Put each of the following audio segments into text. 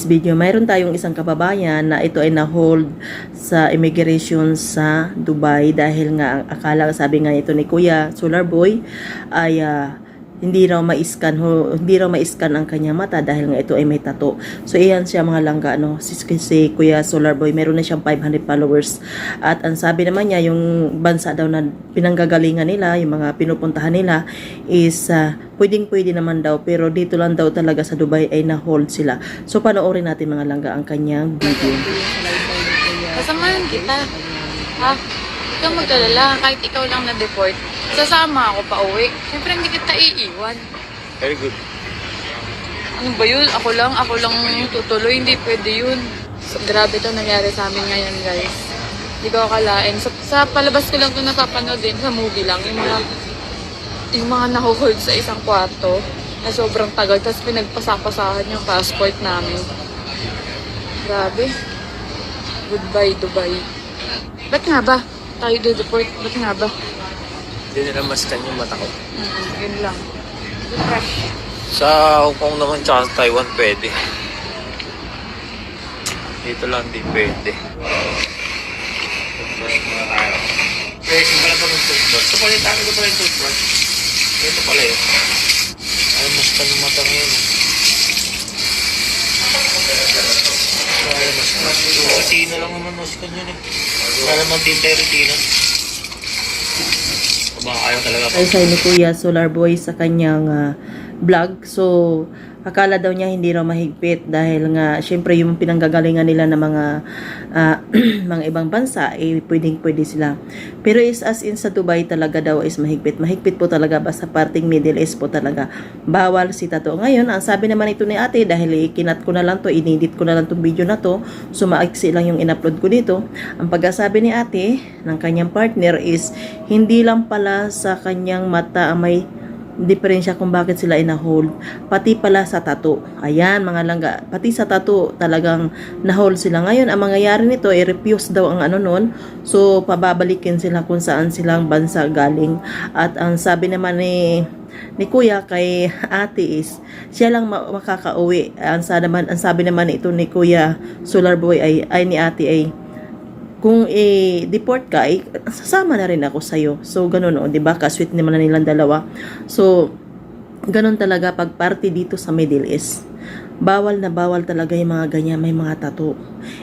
This video, mayroon tayong isang kababayan na ito ay na-hold sa immigration sa Dubai dahil nga akala sabi nga ito ni Kuya Solar Boy ay ah, hindi raw ma-scan hindi raw ma-scan ang kanyang mata dahil nga ito ay may tato. So iyan siya mga langga no. Si, si Kuya Solar Boy meron na siyang 500 followers at ang sabi naman niya yung bansa daw na pinanggagalingan nila, yung mga pinupuntahan nila is ah, pwedeng pwede naman daw pero dito lang daw talaga sa Dubai ay na-hold sila. So panoorin natin mga langga ang kanyang video. Kasamahan kita. Ha? Huwag kang magkalala. Kahit ikaw lang na-deport, sasama ako pa uwi. Siyempre hindi kita iiwan. Very good. Ano ba yun? Ako lang, ako lang tutuloy. Hindi pwede yun. So, grabe to nangyari sa amin ngayon, guys. Hindi ko akalain. Sa, sa palabas ko lang ito napapanood din. Sa movie lang. Yung mga, yung mga nahuhold sa isang kwarto na sobrang tagal. Tapos pinagpasapasahan yung passport namin. Grabe. Goodbye, Dubai. Ba't nga ba? Tayo do-deport. Ba't nga ba? Hindi nila maskan yung mata ko. Mm, yun lang. Refresh. Sa Hong Kong naman tsaka sa Taiwan pwede. Dito lang di pwede. Pwede pala pa ng toothbrush. Ito pala yung tayo ko pala yung toothbrush. Ito pala yun. Ay, maskan yung mata ngayon. Ay, maskan. Yung retina lang naman maskan yun eh. Wala naman tinte retina. Baka ayaw talaga ay sa ni Kuya Solar Boy sa kanyang ah, vlog. So, akala daw niya hindi raw mahigpit dahil nga syempre yung pinanggagalingan nila ng mga ah, mga ibang bansa eh pwedeng pwede sila. Pero is as in sa Dubai talaga daw is mahigpit. Mahigpit po talaga basta parting Middle East po talaga. Bawal si Tato. Ngayon, ang sabi naman ito ni ate dahil ikinat ko na lang to, inedit ko na lang tong video na to, so maiksi lang yung in-upload ko dito. Ang pagkasabi ni ate ng kanyang partner is hindi lang pala sa kanyang mata may diferensya kung bakit sila ina-hold. Pati pala sa tato. Ayan, mga langga. Pati sa tato, talagang na-hold sila. Ngayon, ang mangyayari nito, i-refuse daw ang ano nun. So, pababalikin sila kung saan silang bansa galing. At ang sabi naman ni ni Kuya kay ate is siya lang ma- makakauwi. Ang naman, ang sabi naman ito ni Kuya Solar Boy ay, ay ni ate ay kung i-deport ka, eh, sasama na rin ako sa'yo. So, ganun, o, di ba? Kasweet naman na nilang dalawa. So, ganun talaga pag party dito sa Middle East. Bawal na bawal talaga yung mga ganyan, may mga tattoo.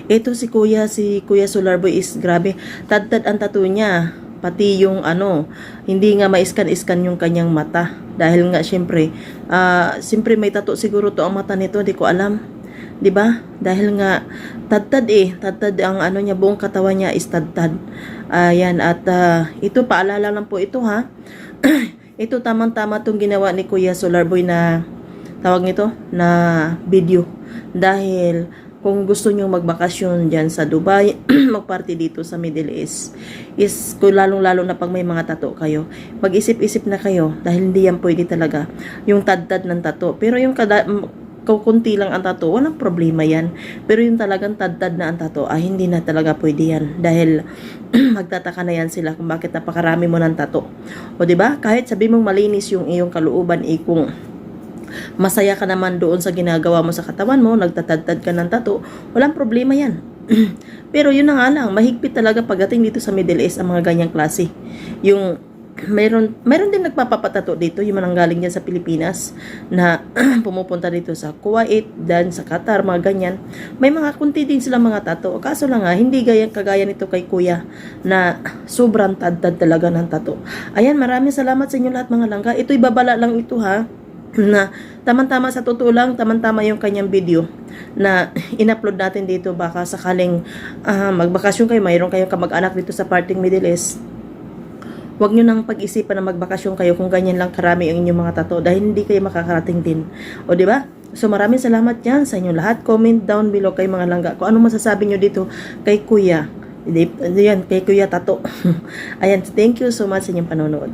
Ito si Kuya, si Kuya Solarboy is grabe. Tad-tad ang tattoo niya. Pati yung ano, hindi nga maiskan-iskan yung kanyang mata. Dahil nga, syempre, ah, syempre may tattoo siguro to ang mata nito, di ko alam. 'Di ba? Dahil nga tadtad eh, tadtad ang ano niya, buong katawan niya is tadtad. Ayan at ah, ito paalala lang po ito ha. ito tamang-tama tong ginawa ni Kuya Solarboy na tawag nito na video dahil kung gusto nyo magbakasyon dyan sa Dubai, magparty dito sa Middle East, is kung lalong-lalo na pag may mga tato kayo, mag-isip-isip na kayo dahil hindi yan pwede talaga yung tad-tad ng tato. Pero yung kada, kung kunti lang ang tato, walang problema yan. Pero yung talagang tad-tad na ang tato, ay hindi na talaga pwede yan. Dahil magtataka na yan sila kung bakit napakarami mo ng tato. O ba Kahit sabi mong malinis yung iyong kalooban, eh kung masaya ka naman doon sa ginagawa mo sa katawan mo, nagtatad-tad ka ng tato, walang problema yan. Pero yun na nga lang, mahigpit talaga pagdating dito sa Middle East ang mga ganyang klase. Yung mayroon mayroon din nagpapapatato dito yung mananggaling diyan sa Pilipinas na pumupunta dito sa Kuwait dan sa Qatar mga ganyan. May mga kunti din sila mga tato. Kaso lang nga hindi gaya kagaya nito kay kuya na sobrang tad-tad talaga ng tato. Ayan maraming salamat sa inyo lahat mga langga. Ito ibabala lang ito ha na tamang-tama sa totoo lang, tamang-tama yung kanyang video na in-upload natin dito. Baka sakaling ah, magbakasyon kayo, mayroon kayong kamag-anak dito sa parting Middle East Huwag nyo nang pag-isipan na magbakasyon kayo kung ganyan lang karami ang inyong mga tato dahil hindi kayo makakarating din. O di ba? So maraming salamat yan sa inyo lahat. Comment down below kay mga langga. Kung ano masasabi nyo dito kay Kuya. Yan, kay Kuya Tato. Ayan, thank you so much sa inyong panonood.